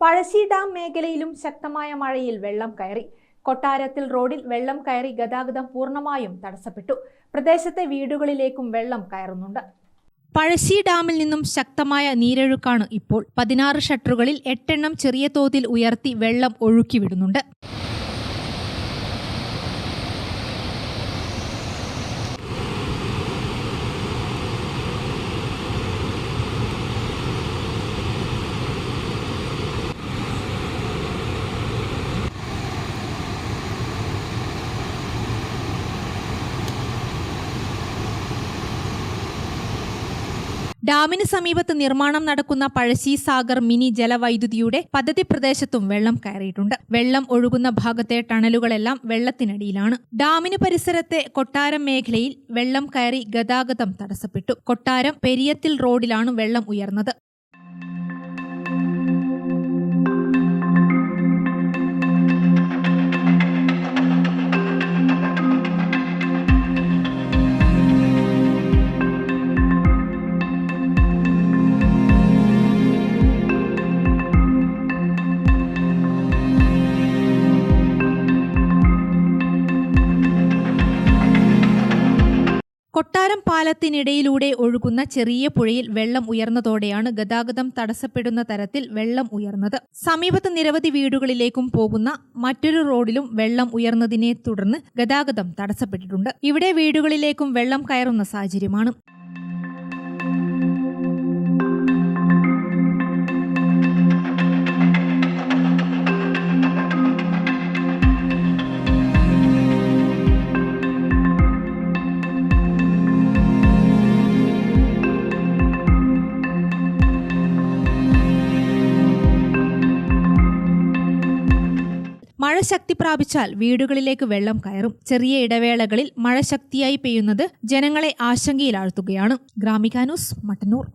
Pazhassi dam മേഖലയിലും ശക്തമായ മഴയിൽ വെള്ളം കയറി. കൊട്ടാരത്തിൽ റോഡിൽ വെള്ളം കയറി ഗതാഗതം പൂർണമായും തടസ്സപ്പെട്ടു. പ്രദേശത്തെ വീടുകളിലേക്കും വെള്ളം കയറുന്നുണ്ട്. പഴശ്ശി ഡാമിൽ നിന്നും ശക്തമായ നീരൊഴുക്കാണ് ഇപ്പോൾ. പതിനാറ് ഷട്ടറുകളിൽ എട്ടെണ്ണം ചെറിയ തോതിൽ ഉയർത്തി വെള്ളം ഒഴുക്കിവിടുന്നുണ്ട് ഡാമിന് സമീപത്ത് നിർമ്മാണം നടക്കുന്ന പഴശ്ശി സാഗർ മിനി ജലവൈദ്യുതിയുടെ പദ്ധതി പ്രദേശത്തും വെള്ളം കയറിയിട്ടുണ്ട്. വെള്ളം ഒഴുകുന്ന ഭാഗത്തെ ടണലുകളെല്ലാം വെള്ളത്തിനടിയിലാണ്. ഡാമിന് പരിസരത്തെ കൊട്ടാരം മേഖലയിൽ വെള്ളം കയറി ഗതാഗതം തടസ്സപ്പെട്ടു. കൊട്ടാരം പെരിയത്തിൽ റോഡിലാണ് വെള്ളം ഉയർന്നത്. കൊട്ടാരം പാലത്തിനിടയിലൂടെ ഒഴുകുന്ന ചെറിയ പുഴയിൽ വെള്ളം ഉയർന്നതോടെയാണ് ഗതാഗതം തടസ്സപ്പെടുന്ന തരത്തിൽ വെള്ളം ഉയർന്നത്. സമീപത്ത് നിരവധി വീടുകളിലേക്കും പോകുന്ന മറ്റൊരു റോഡിലും വെള്ളം ഉയർന്നതിനെ തുടർന്ന് ഗതാഗതം തടസ്സപ്പെട്ടിട്ടുണ്ട്. ഇവിടെ വീടുകളിലേക്കും വെള്ളം കയറുന്ന സാഹചര്യമാണ്. മഴ ശക്തി പ്രാപിച്ചാൽ വീടുകളിലേക്ക് വെള്ളം കയറും. ചെറിയ ഇടവേളകളിൽ മഴ ശക്തിയായി പെയ്യുന്നത് ജനങ്ങളെ ആശങ്കയിലാഴ്ത്തുകയാണ്. ഗ്രാമികാനൂസ് മട്ടന്നൂർ.